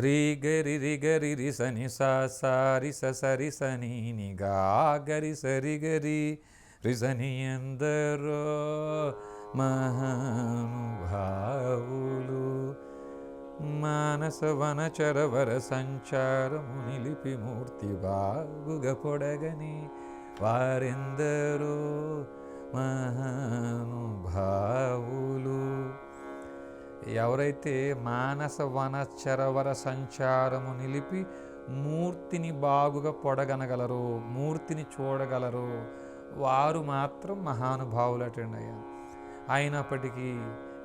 రి గరి రి గరి రి సని సా సా రి స సరి సని ని గా గరి సరి గరి రి సని ఎందరో మహానుభావులు. మానసవనచరవర సంచారము నిలిపి మూర్తి బాగుగా పొడగని వారెందరో మహానుభావు ఎవరైతే మానస వనచరవర సంచారము నిలిపి మూర్తిని బాగుగా పొడగనగలరో మూర్తిని చూడగలరో వారు మాత్రం మహానుభావులు అటెండ్ అయ్యారు. అయినప్పటికీ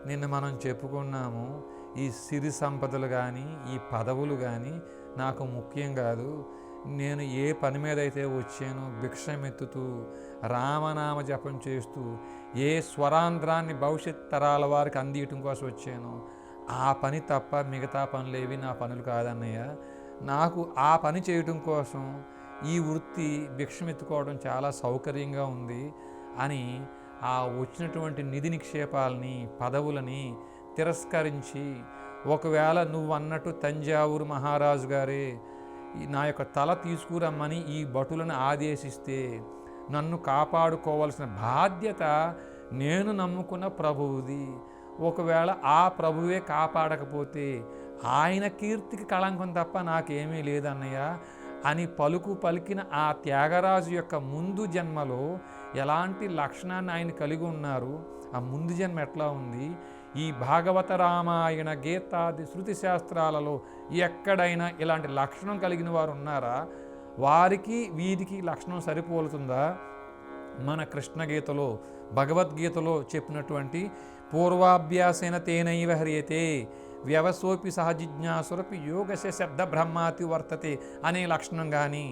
నిన్న మనం చెప్పుకున్నాము ఈ సిరి సంపదలు కానీ ఈ పదవులు కానీ నాకు ముఖ్యం కాదు. నేను ఏ పని మీద అయితే వచ్చానో భిక్షమెత్తుతూ రామనామ జపం చేస్తూ ఏ స్వరాంధ్రాన్ని భవిష్యత్ తరాల వారికి అందియటం కోసం వచ్చానో ఆ పని తప్ప మిగతా పనులేవి నా పనులు కాదన్నయ్య. నాకు ఆ పని చేయటం కోసం ఈ వృత్తి భిక్షమెత్తుకోవడం చాలా సౌకర్యంగా ఉంది అని ఆ వచ్చినటువంటి నిధి నిక్షేపాలని పదవులని తిరస్కరించి ఒకవేళ నువ్వు అన్నట్టు తంజావూరు మహారాజు గారే నా యొక్క తల తీసుకురమ్మని ఈ భటులను ఆదేశిస్తే నన్ను కాపాడుకోవాల్సిన బాధ్యత నేను నమ్ముకున్న ప్రభువుది. ఒకవేళ ఆ ప్రభువే కాపాడకపోతే ఆయన కీర్తికి కళంకం తప్ప నాకేమీ లేదన్నయ్య. అని పలుకు పలికిన ఆ త్యాగరాజు యొక్క ముందు జన్మలో ఎలాంటి లక్షణాన్ని ఆయన కలిగి ఉన్నారు? ఆ ముందు జన్మ ఎట్లా ఉంది? ఈ భాగవత రామాయణ గీతాది శృతి శాస్త్రాలలో ఎక్కడైనా ఇలాంటి లక్షణం కలిగిన వారు ఉన్నారా? వారికి వీరికి లక్షణం సరిపోలుతుందా? మన కృష్ణగీతలో భగవద్గీతలో చెప్పినటువంటి పూర్వాభ్యాసేన తేనైవ హరియతే వ్యవసోపి సహజిజ్ఞాసురపి యోగశ శబ్ద బ్రహ్మాతి వర్తతే అనే లక్షణం కానీ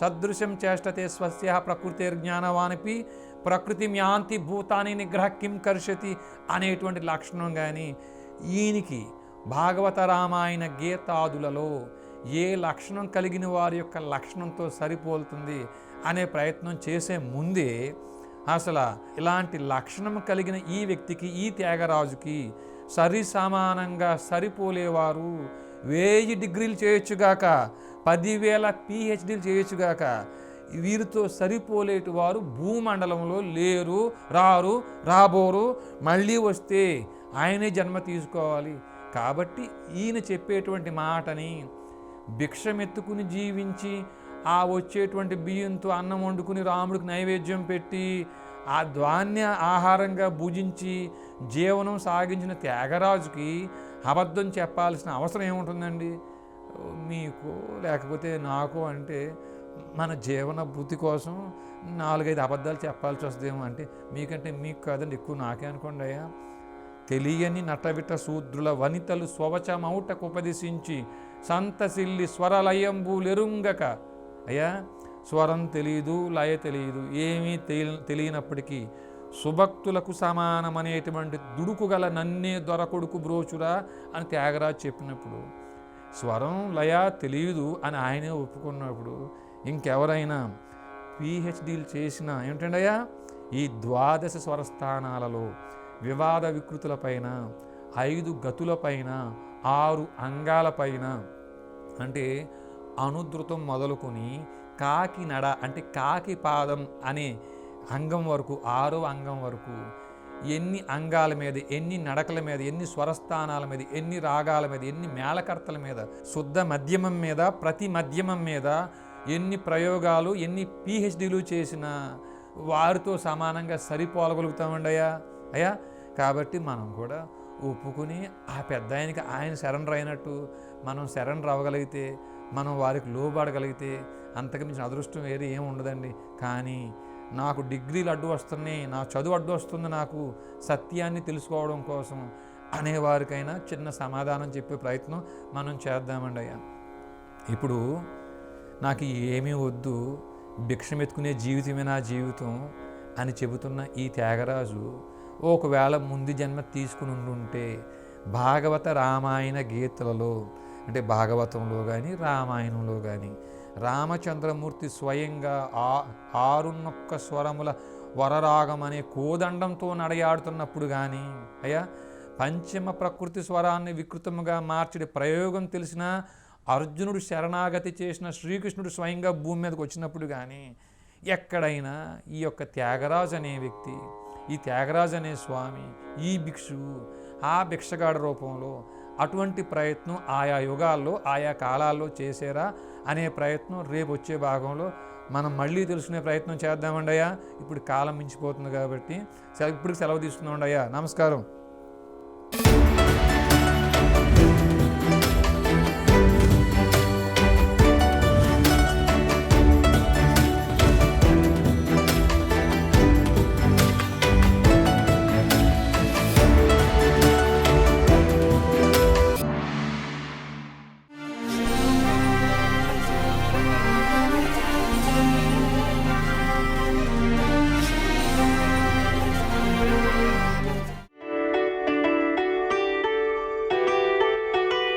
సదృశం చేష్టతే స్వస్య ప్రకృతిర్జ్ఞానవానిపి ప్రకృతి యాంతి భూతాని నిగ్రహ కిం కర్షతి అనేటువంటి లక్షణం కానీ ఈయనికి భాగవత రామాయణ గీతాదులలో ఏ లక్షణం కలిగిన వారి యొక్క లక్షణంతో సరిపోలుతుంది అనే ప్రయత్నం చేసే ముందే అసలు ఇలాంటి లక్షణం కలిగిన ఈ వ్యక్తికి ఈ త్యాగరాజుకి సరి సమానంగా సరిపోలేవారు. వెయ్యి డిగ్రీలు చేయొచ్చుగాక పదివేల పిహెచ్డీలు చేయొచ్చుగాక వీరితో సరిపోలేటి వారు భూమండలంలో లేరు రారు రాబోరు. మళ్ళీ వస్తే ఆయనే జన్మ తీసుకోవాలి. కాబట్టి ఈయన చెప్పేటువంటి మాటని భిక్షమెత్తుకుని జీవించి ఆ వచ్చేటువంటి బియ్యంతో అన్నం వండుకుని రాముడికి నైవేద్యం పెట్టి ఆ ధాన్య ఆహారంగా భుజించి జీవనం సాగించిన త్యాగరాజుకి అబద్ధం చెప్పాల్సిన అవసరం ఏముంటుందండి? మీకు లేకపోతే నాకు అంటే మన జీవన బుద్ధి కోసం నాలుగైదు అబద్ధాలు చెప్పాల్సి వస్తుందేమో అంటే మీకంటే మీకు కాదండి ఎక్కువ నాకే అనుకోండి అయ్యా. తెలియని నటవిట శూద్రుల వనితలు స్వవచమౌటకు ఉపదేశించి సంతసిల్లి స్వరలయంబులెరుంగక అయ్యా స్వరం తెలియదు లయ తెలియదు ఏమీ తెలి తెలియనప్పటికీ సుభక్తులకు సమానమనేటువంటి దుడుకు గల నన్నే దొరకొడుకు బ్రోచురా అని త్యాగరాజు చెప్పినప్పుడు స్వరం లయ తెలియదు అని ఆయనే ఒప్పుకున్నప్పుడు ఇంకెవరైనా పిహెచ్డీలు చేసిన ఏంటండి అయ్యా ఈ ద్వాదశ స్వరస్థానాలలో వివాద వికృతులపైన ఐదు గతులపైన ఆరు అంగాలపైన అంటే అనుధృతం మొదలుకొని కాకి నడ అంటే కాకి పాదం అనే అంగం వరకు ఆరో అంగం వరకు ఎన్ని అంగాల మీద ఎన్ని నడకల మీద ఎన్ని స్వరస్థానాల మీద ఎన్ని రాగాల మీద ఎన్ని మేళకర్తల మీద శుద్ధ మధ్యమం మీద ప్రతి మధ్యమం మీద ఎన్ని ప్రయోగాలు ఎన్ని పిహెచ్డీలు చేసిన వారితో సమానంగా సరిపోలగలుగుతామండి అయ్యా. అయ్యా కాబట్టి మనం కూడా ఒప్పుకుని ఆ పెద్ద ఆయనకి ఆయన సరెండర్ అయినట్టు మనం సరెండర్ అవ్వగలిగితే మనం వారికి లోబడగలిగితే అంతకు మించిన అదృష్టం వేరే ఏమి ఉండదండి. కానీ నాకు డిగ్రీలు అడ్డు వస్తున్నాయి నా చదువు అడ్డు వస్తుంది నాకు సత్యాన్ని తెలుసుకోవడం కోసం అనేవారికైనా చిన్న సమాధానం చెప్పే ప్రయత్నం మనం చేద్దామండి అయ్యా. ఇప్పుడు నాకు ఏమీ వద్దు భిక్షమెత్తుకునే జీవితమే నా జీవితం అని చెబుతున్న ఈ త్యాగరాజు ఒకవేళ ముందు జన్మ తీసుకుని ఉండుంటే భాగవత రామాయణ గీతలలో అంటే భాగవతంలో కానీ రామాయణంలో కానీ రామచంద్రమూర్తి స్వయంగా ఆ ఆరున్నొక్క స్వరముల వరరాగం అనే కోదండంతో నడయాడుతున్నప్పుడు కానీ అయ్యా పంచమ ప్రకృతి స్వరాన్ని వికృతముగా మార్చడి ప్రయోగం తెలిసిన అర్జునుడు శరణాగతి చేసిన శ్రీకృష్ణుడు స్వయంగా భూమి మీదకి వచ్చినప్పుడు కానీ ఎక్కడైనా ఈ యొక్క త్యాగరాజు అనే వ్యక్తి ఈ త్యాగరాజు అనే స్వామి ఈ భిక్షు ఆ భిక్షగాడ రూపంలో అటువంటి ప్రయత్నం ఆయా యుగాల్లో ఆయా కాలాల్లో చేసేరా అనే ప్రయత్నం రేపు వచ్చే భాగంలో మనం మళ్ళీ తెలుసుకునే ప్రయత్నం చేద్దామండయ్యా. ఇప్పుడు కాలం మించిపోతుంది కాబట్టి సెలవు ఇప్పుడు సెలవు తీసుకుందామండయ్యా. నమస్కారం.